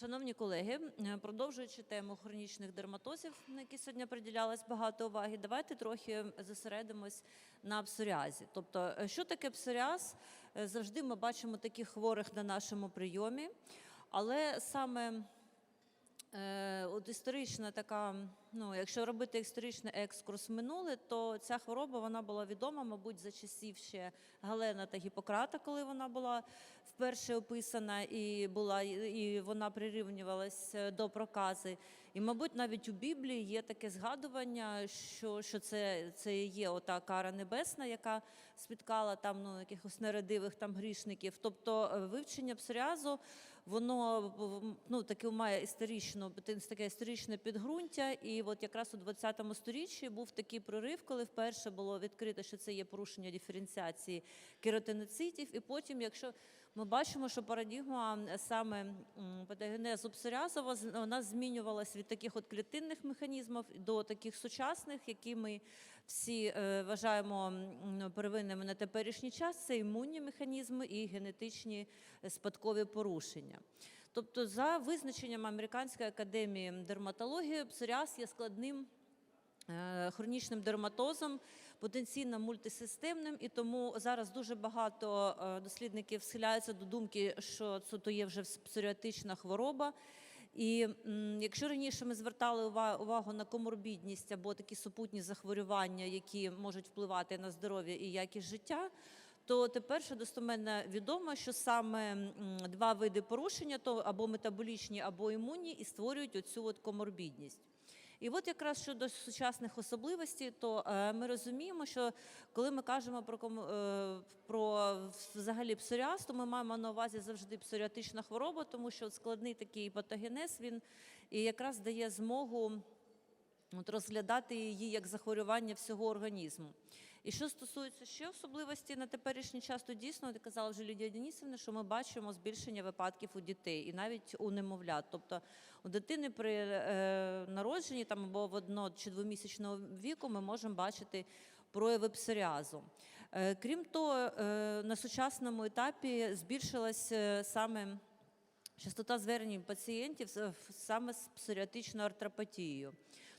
Шановні колеги, е, продовжуючи тему хронічних дерматозів, на які сьогодні приділялось багато уваги, давайте трохи зосередимось на псоріазі. Тобто, е, що таке псоріаз? Е, Завжди ми бачимо таких хворих на нашому прийомі, але саме от історична така, ну якщо робити історичний екскурс минуле, то ця хвороба вона була відома, мабуть, за часів ще Галена та Гіппократа, коли вона була вперше описана, і була і вона прирівнювалась е, до прокази. І, мабуть, навіть у Біблії є таке згадування, що, що це, це є ота кара небесна, яка спіткала там ну, якихось нерадивих там грішників. Тобто е, вивчення псоріазу, воно ну, таке має історичну, таке історичне підґрунтя. І от якраз у 20 сторіччі був такий прорив, коли вперше було відкрито, що це є порушення диференціації кератиноцитів. І потім, якщо ми бачимо, що парадігма саме патогенезу псоріазу, вона змінювалась від таких от клітинних механізмів до таких сучасних, які ми всі е, вважаємо первинними на теперішній час. Це імунні механізми і генетичні е, спадкові порушення. Тобто, за визначенням Американської академії дерматології, псоріаз є складним е, хронічним дерматозом, потенційно мультисистемним, і тому зараз дуже багато е, дослідників схиляються до думки, що це є вже псоріатична хвороба. І якщо раніше ми звертали ува- увагу на коморбідність або такі супутні захворювання, які можуть впливати на здоров'я і якість життя, то тепер ще достоменно відомо, що саме два види порушення, то або метаболічні, або імунні, і створюють оцю от коморбідність. І от якраз щодо сучасних особливостей, то е, ми розуміємо, що коли ми кажемо про е, про взагалі псоріаз, то ми маємо на увазі завжди псоріатична хвороба, тому що складний такий патогенез він і якраз дає змогу от розглядати її як захворювання всього організму. І що стосується ще особливості на теперішній час, то дійсно, казала вже Лідія Денісівна, що ми бачимо збільшення випадків у дітей і навіть у немовлят. Тобто у дитини при е, народженні там або в одно чи двомісячного віку ми можемо бачити прояви псоріазу. Е, крім того, е, на сучасному етапі збільшилась е, саме частота звернень пацієнтів саме з псоріатичною артропатією.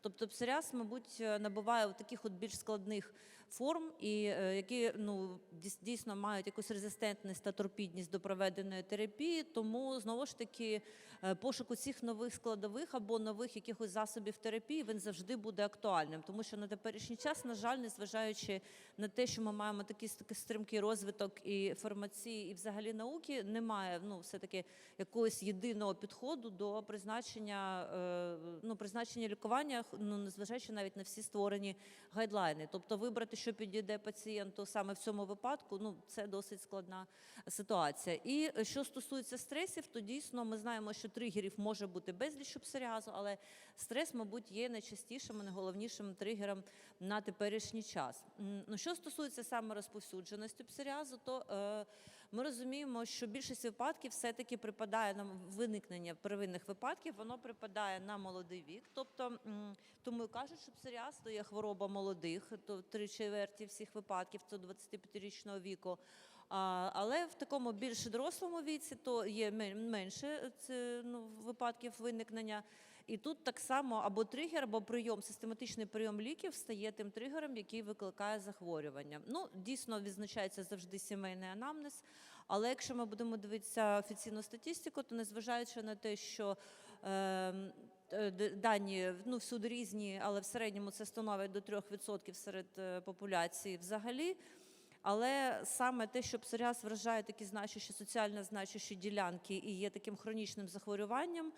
Тобто псоріаз, мабуть, набуває от таких от більш складних форм, і е, які ну, дійс- дійсно мають якусь резистентність та торпідність до проведеної терапії. Тому знову ж таки е, пошук цих нових складових або нових якихось засобів терапії він завжди буде актуальним, тому що на теперішній час, на жаль, незважаючи на те, що ми маємо такий, стрімкий розвиток і фармації, і взагалі науки, немає ну, все-таки якогось єдиного підходу до призначення, е, ну, призначення лікування, ну, незважаючи навіть на всі створені гайдлайни. Тобто вибрати, що підійде пацієнту саме в цьому випадку, ну, це досить складна ситуація. І е, що стосується стресів, то дійсно ми знаємо, що тригерів може бути безліч у псоріазу, але стрес, мабуть, є найчастішим і найголовнішим тригером на теперішній час. Ну, що стосується саме розповсюдженості псоріазу, то е, ми розуміємо, що більшість випадків все-таки припадає на виникнення первинних випадків, воно припадає на молодий вік. Тобто, тому кажуть, що псоріаз то є хвороба молодих, то три чверті всіх випадків, це 25-річного віку. Але в такому більш дорослому віці то є менше це, ну, випадків виникнення. І тут так само або тригер, або прийом, систематичний прийом ліків стає тим тригером, який викликає захворювання. Ну, дійсно відзначається завжди сімейний анамнез. Але якщо ми будемо дивитися офіційну статистику, то незважаючи на те, що е, е, дані ну, всюди різні, але в середньому це становить до 3% серед е, популяції взагалі. Але саме те, що псоріаз вражає такі значущі, соціально значущі ділянки і є таким хронічним захворюванням,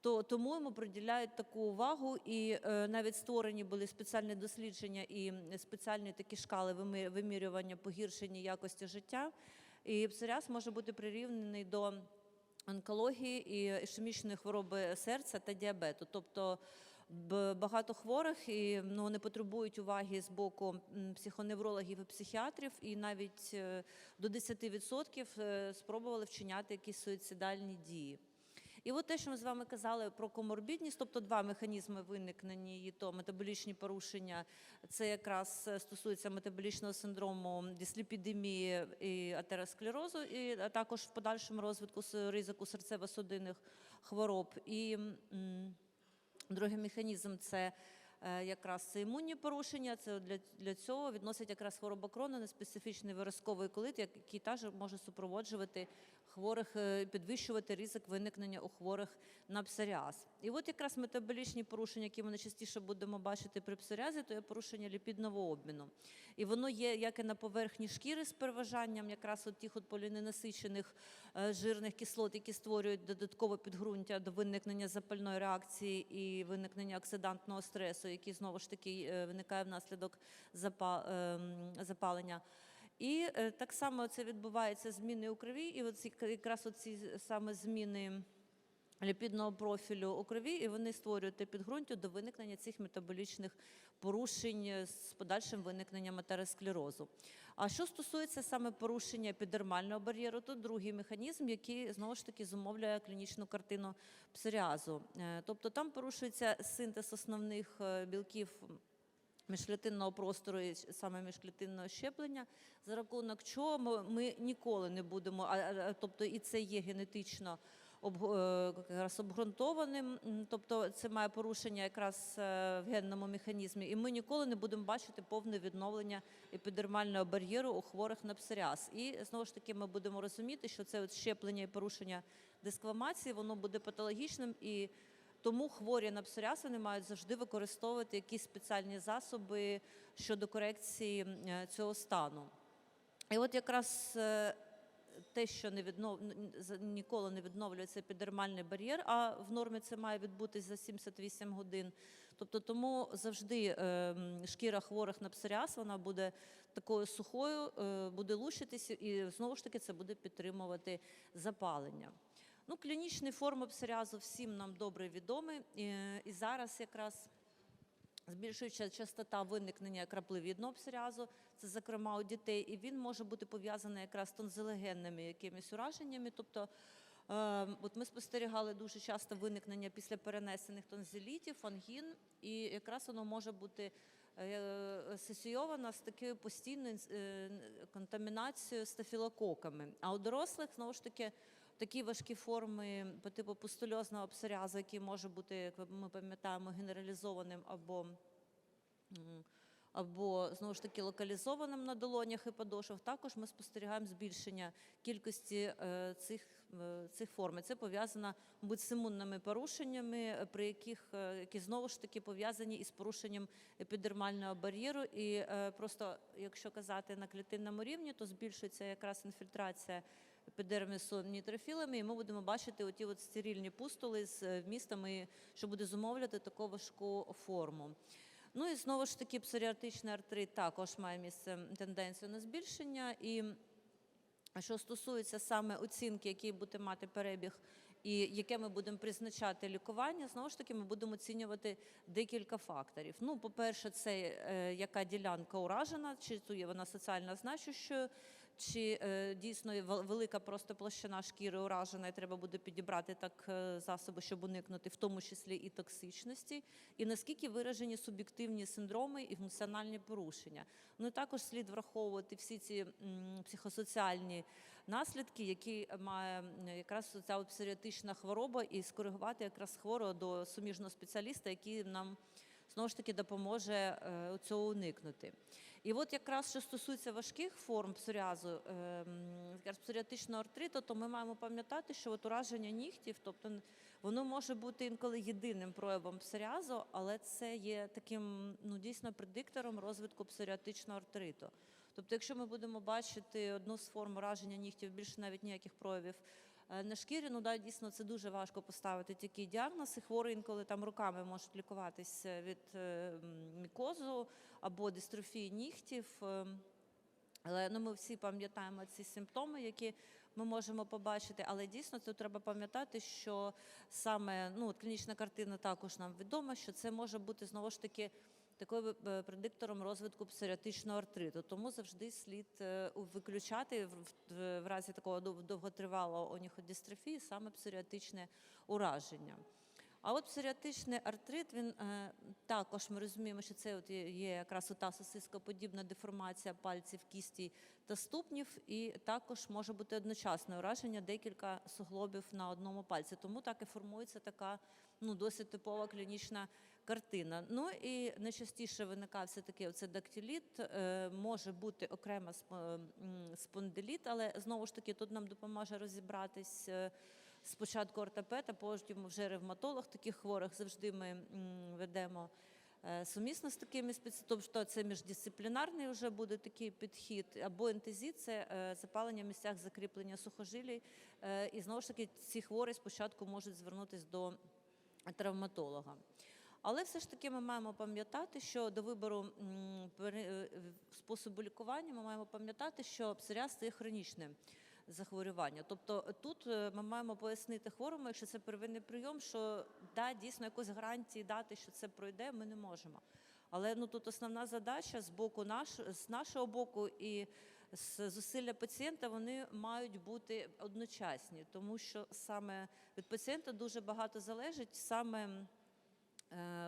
то тому йому приділяють таку увагу, і е, навіть створені були спеціальні дослідження і спеціальні такі шкали вимірювання погіршення якості життя. І псоріаз може бути прирівнений до онкології і ішемічної хвороби серця та діабету. Тобто багато хворих і ну, вони потребують уваги з боку психоневрологів і психіатрів, і навіть е, до 10% е, спробували вчиняти якісь суїцидальні дії. І от те, що ми з вами казали про коморбідність, тобто два механізми виникнення її, то метаболічні порушення, це якраз е, стосується метаболічного синдрому, дисліпідемії і атеросклерозу, і а також в подальшому розвитку ризику серцево-судинних хвороб. І другий механізм це е, якраз це імунні порушення. Це для, для цього відносять якраз хвороба Крона, неспецифічний виразковий колит, який теж може супроводжувати хворих, е, підвищувати ризик виникнення у хворих на псоріаз. І от якраз метаболічні порушення, які ми найчастіше будемо бачити при псоріазі, то є порушення ліпідного обміну. І воно є як і на поверхні шкіри з переважанням якраз от тих от поліненасичених е, жирних кислот, які створюють додаткове підґрунтя до виникнення запальної реакції і виникнення оксидантного стресу, який знову ж таки е, виникає внаслідок ем, запалення. І е, так само це відбувається зміни у крові, і оці якраз оці саме зміни ліпідного профілю у крові, і вони створюють те підґрунтя до виникнення цих метаболічних порушень з подальшим виникненням атеросклерозу. А що стосується саме порушення епідермального бар'єру, то другий механізм, який знову ж таки зумовлює клінічну картину псоріазу. Е, Тобто там порушується синтез основних е, білків міжклітинного простору і саме міжклітинного щеплення, за рахунок чого ми, ми ніколи не будемо, а, тобто і це є генетично е, якраз обґрунтованим, тобто це має порушення якраз е, в генному механізмі, і ми ніколи не будемо бачити повне відновлення епідермального бар'єру у хворих на псоріаз. І знову ж таки ми будемо розуміти, що це от щеплення і порушення дискламації, воно буде патологічним і тому хворі на псоріаз вони мають завжди використовувати якісь спеціальні засоби щодо корекції е, цього стану. І от якраз е, те, що не віднов... ніколи не відновлюється епідермальний бар'єр, а в нормі це має відбутись за 78 годин. Тобто тому завжди е, шкіра хворих на псоріаз вона буде такою сухою, буде лущитися, і знову ж таки це буде підтримувати запалення. Ну, клінічні форми псоріазу всім нам добре відомі. І, зараз якраз збільшуюча частота виникнення краплевідного псоріазу, це зокрема у дітей, і він може бути пов'язаний якраз з тонзилогенними якимись ураженнями. Тобто, е, от ми спостерігали дуже часто виникнення після перенесених тонзилітів, ангін, і якраз воно може бути е, асоційовано з такою постійною е, контамінацією стафілококами. А у дорослих знову ж таки такі важкі форми по типу пустульозного псоріазу, який може бути, як ми пам'ятаємо, генералізованим або або знову ж таки локалізованим на долонях і подошвах, також ми спостерігаємо збільшення кількості е, цих, цих форм. Це пов'язано з імунними порушеннями, е, при яких е, які знову ж таки пов'язані із порушенням епідермального бар'єру. І е, просто, якщо казати на клітинному рівні, то збільшується якраз інфільтрація епідермісу нітрофілами, і ми будемо бачити оті от стерильні пустули з е, вмістами, що буде зумовлювати таку важку форму. Ну і знову ж таки, псоріатичний артрит також має місце тенденцію на збільшення. І що стосується саме оцінки, який буде мати перебіг, і яке ми будемо призначати лікування, знову ж таки, ми будемо оцінювати декілька факторів. Ну, по-перше, це е, яка ділянка уражена, чи є вона соціально значущою, чи е, дійсно велика просто площина шкіри уражена, і треба буде підібрати так е, засоби, щоб уникнути, в тому числі і токсичності, і наскільки виражені суб'єктивні синдроми і функціональні порушення. Ну і також слід враховувати всі ці психосоціальні наслідки, які має якраз ця псоріатична хвороба, і скоригувати якраз хворого до суміжного спеціаліста, який нам знову ж таки допоможе е, цього уникнути. І от якраз що стосується важких форм псоріазу, е, якраз псоріатичного артриту, то ми маємо пам'ятати, що от ураження нігтів, тобто воно може бути інколи єдиним проявом псоріазу, але це є таким ну, дійсно предиктором розвитку псоріатичного артриту. Тобто, якщо ми будемо бачити одну з форм ураження нігтів, більше навіть ніяких проявів на шкірі, ну да, дійсно це дуже важко поставити такий діагноз, і хворі інколи там руками можуть лікуватися від е, мікозу або дистрофії нігтів. е, Але ну, ми всі пам'ятаємо ці симптоми, які ми можемо побачити. Але дійсно тут треба пам'ятати, що саме ну, от клінічна картина також нам відома, що це може бути знову ж таки такою е, предиктором розвитку псоріатичного артриту. Тому завжди слід е, виключати в, разі такого дов- довготривалого оніходистрофії саме псоріатичне ураження. А от псоріатичний артрит, він е, також ми розуміємо, що це от є якраз ота сосископодібна деформація пальців, кісті та ступнів, і також може бути одночасне ураження декілька суглобів на одному пальці. Тому так і формується така ну, досить типова клінічна картина. Ну і найчастіше виникає все-таки оце дактиліт, е, може бути окремо сп- спондиліт, але знову ж таки тут нам допоможе розібратись. е, Спочатку ортопед, а потім вже ревматолог таких хворих завжди ми ведемо е, сумісно з такими. Тобто це міждисциплінарний вже буде такий підхід, або ентезіт – це запалення в місцях закріплення сухожилій. І знову ж таки ці хворі спочатку можуть звернутися до травматолога. Але все ж таки ми маємо пам'ятати, що до вибору е, способу лікування ми маємо пам'ятати, що псоріаз – це є хронічне захворювання. Тобто тут е, ми маємо пояснити хворому, якщо це первинний прийом, що да, дійсно якось гарантії дати, що це пройде, ми не можемо. Але ну тут основна задача з боку наш, з нашого боку і з зусилля пацієнта вони мають бути одночасні, тому що саме від пацієнта дуже багато залежить саме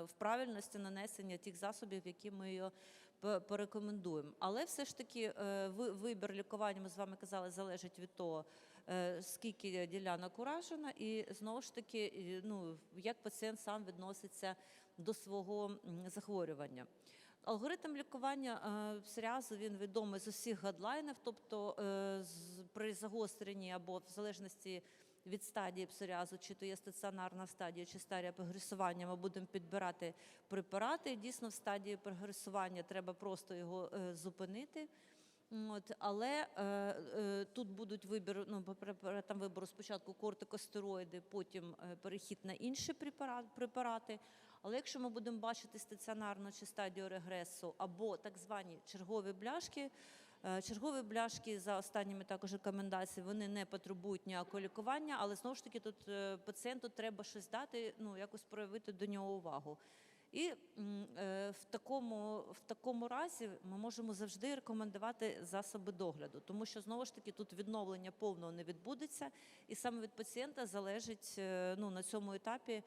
в правильності нанесення тих засобів, які ми його порекомендуємо. Але все ж таки е, ви- вибір лікування, ми з вами казали, залежить від того, е, скільки ділянок уражено, і знову ж таки, ну, як пацієнт сам відноситься до свого захворювання. Алгоритм лікування е, псоріазу він відомий з усіх гадлайнів, тобто е, при загостренні або в залежності від стадії псоріазу, чи то є стаціонарна стадія, чи стадія прогресування, ми будемо підбирати препарати. Дійсно, в стадії прогресування треба просто його е, зупинити. От, але е, е, тут будуть вибір, ну, по вибору спочатку кортикостероїди, потім е, перехід на інші препара- препарати. Але якщо ми будемо бачити стаціонарну чи стадію регресу або так звані чергові бляшки, чергові бляшки за останніми також рекомендаціями, вони не потребують ніякого лікування, але знову ж таки тут е, пацієнту треба щось дати, ну якось проявити до нього увагу. І е, в такому, в такому разі ми можемо завжди рекомендувати засоби догляду, тому що знову ж таки тут відновлення повного не відбудеться, і саме від пацієнта залежить е, ну, на цьому етапі,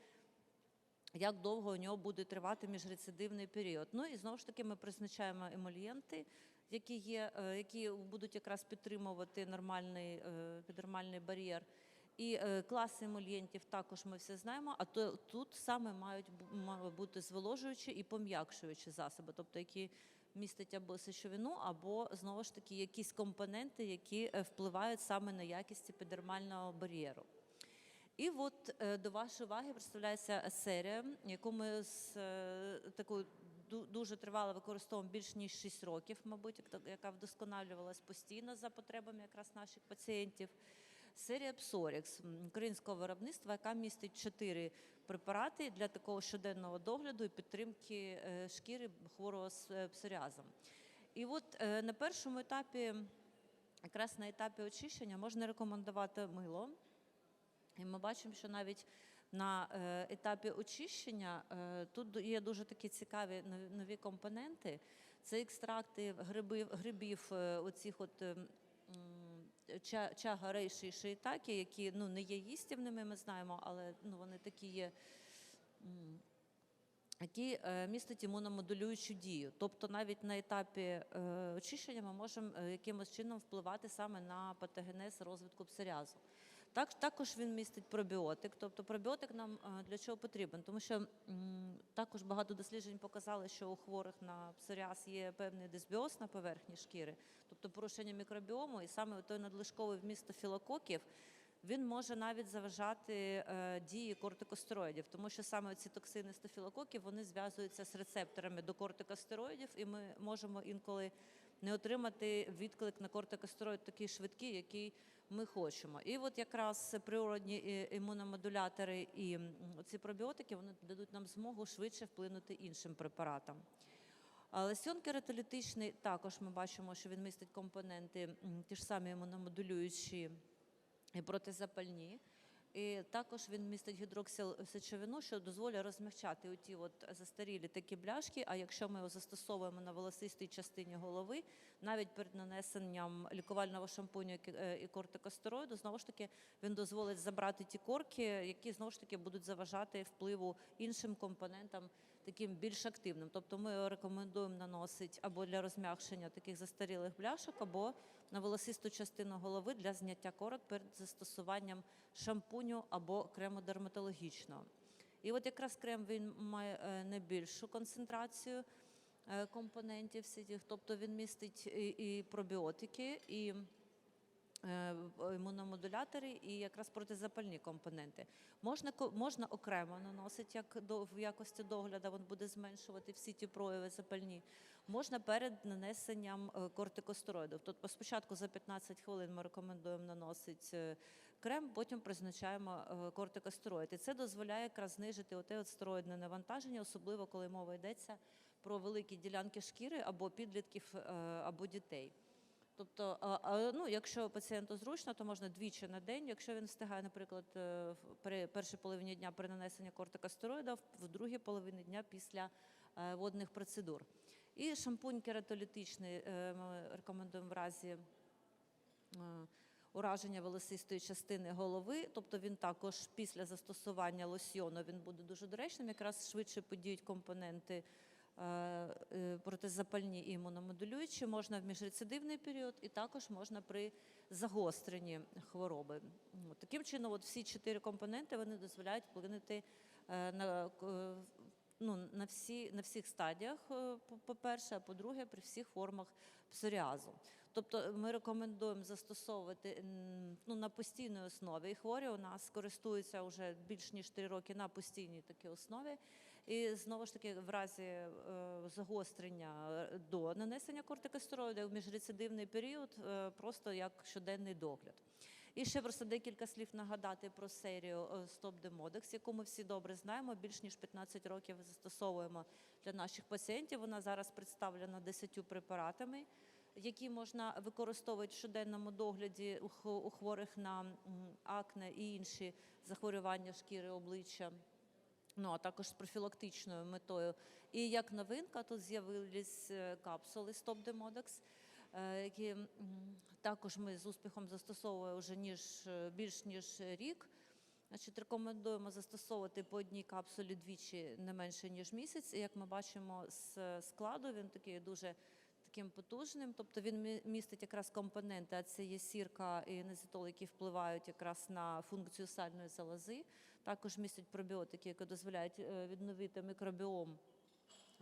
як довго у нього буде тривати міжрецидивний період. Ну і знову ж таки ми призначаємо емолієнти, які є, е, які будуть якраз підтримувати нормальний, е, піднормальний бар'єр. І е, класи емолієнтів також ми все знаємо, а то тут саме мають бути зволожуючі і пом'якшуючі засоби, тобто які містять або сечовину, або знову ж таки якісь компоненти, які впливають саме на якість епідермального бар'єру. І от до вашої уваги представляється серія, яку ми з такою дуже тривало використовуємо більш ніж 6 років, мабуть, яка вдосконалювалась постійно за потребами якраз наших пацієнтів. Серія Псорікс українського виробництва, яка містить чотири препарати для такого щоденного догляду і підтримки е, шкіри хворого з е, псоріазом. І от е, на першому етапі, якраз на етапі очищення, можна рекомендувати мило. І ми бачимо, що навіть на е, етапі очищення е, тут є дуже такі цікаві нові, компоненти. Це екстракти грибів, грибів е, оцих от. е, м, Ча, чага, рейші і шиїтакі, які ну, не є їстівними, ми знаємо, але ну, вони такі є, які містять імуномодулюючу дію. Тобто навіть на етапі очищення ми можемо якимось чином впливати саме на патогенез розвитку псоріазу. Так, також він містить пробіотик. Тобто пробіотик нам е, для чого потрібен? Тому що також багато досліджень показали, що у хворих на псоріаз є певний дисбіоз на поверхні шкіри, тобто порушення мікробіому, і саме той надлишковий вміст стафілококів, він може навіть заважати е, дії кортикостероїдів, тому що саме ці токсини стафілококів вони зв'язуються з рецепторами до кортикостероїдів, і ми можемо інколи не отримати відклик на кортикостероїд такий швидкий, який ми хочемо. І от якраз природні е, імуномодулятори і ці пробіотики вони дадуть нам змогу швидше вплинути іншим препаратам. А Лосьон кератолітичний також ми бачимо, що він містить компоненти ті ж самі імуномодулюючі і протизапальні. І також він містить гідроксил сечовину, що дозволяє розмягчати оті от застарілі такі бляшки. А якщо ми його застосовуємо на волосистій частині голови, навіть перед нанесенням лікувального шампуню і е, кортикостероїду, знову ж таки, він дозволить забрати ті корки, які знову ж таки будуть заважати впливу іншим компонентам, таким більш активним. Тобто ми рекомендуємо наносити або для розм'якшення таких застарілих бляшок, або на волосисту частину голови для зняття корок перед застосуванням шампуню або крему дерматологічного. І от якраз крем він має е, найбільшу концентрацію компонентів всіх, тобто він містить і, пробіотики, і е, імуномодулятори, і якраз протизапальні компоненти. Можна, можна окремо наносити як до, в якості догляду, він буде зменшувати всі ті прояви запальні. Можна перед нанесенням е, кортикостероїдів. Тобто спочатку за 15 хвилин ми рекомендуємо наносити е, крем, потім призначаємо е, кортикостероїд. І це дозволяє якраз знижити оте от стероїдне навантаження, особливо коли мова йдеться про великі ділянки шкіри або підлітків, е, або дітей. Тобто, ну, якщо пацієнту зручно, то можна двічі на день. Якщо він встигає, наприклад, е, при першій половині дня при нанесенні кортикостероїда, в другій половині дня після е, водних процедур. І шампунь кератолітичний ми рекомендуємо в разі ураження волосистої частини голови. Тобто він також після застосування лосьйону він буде дуже доречним, якраз швидше подіють компоненти протизапальні і імуномодулюючі. Можна в міжрецидивний період і також можна при загостренні хвороби. Таким чином, от всі чотири компоненти вони дозволяють вплинути е, на е, ну, на, всі, на всіх стадіях, е, по- по-перше, а по-друге, при всіх формах псоріазу. Тобто ми рекомендуємо застосовувати ну, на постійній основі. І хворі у нас користуються вже більш ніж 3 роки на постійній такій основі. І знову ж таки, в разі е, загострення е, до нанесення кортикостероїдів міжрецидивний період, е, просто як щоденний догляд. І ще просто декілька слів нагадати про серію Demodex, яку ми всі добре знаємо. Більш ніж 15 років застосовуємо для наших пацієнтів. Вона зараз представлена 10 препаратами, які можна використовувати в щоденному догляді у хворих на акне і інші захворювання шкіри обличчя. Ну, а також з профілактичною метою. І як новинка тут з'явились е, капсули е, які також ми з успіхом застосовуємо вже ніж, е, більш ніж рік. Значить, рекомендуємо застосовувати по одній капсулі двічі не менше ніж місяць. І як ми бачимо з е, складу, він такий дуже таким потужним. Тобто він містить якраз компоненти, а це є сірка і незитол, які впливають якраз на функцію сальної залози. Також містять пробіотики, які дозволяють е, відновити мікробіом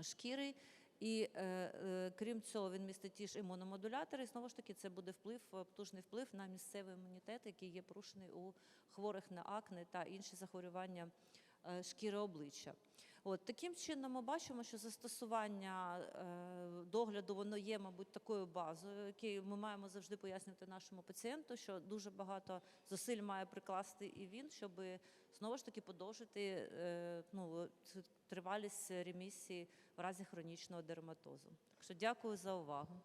шкіри. І е, е, крім цього, він містить ті ж імуномодулятори. Знову ж таки, це буде вплив, е, потужний вплив на місцевий імунітет, який є порушений у хворих на акне та інші захворювання е, шкіри обличчя. От таким чином ми бачимо, що застосування е, догляду воно є, мабуть, такою базою, яку ми маємо завжди пояснювати нашому пацієнту, що дуже багато зусиль має прикласти і він, щоб знову ж таки подовжити е, ну, тривалість ремісії в разі хронічного дерматозу. Так що дякую за увагу.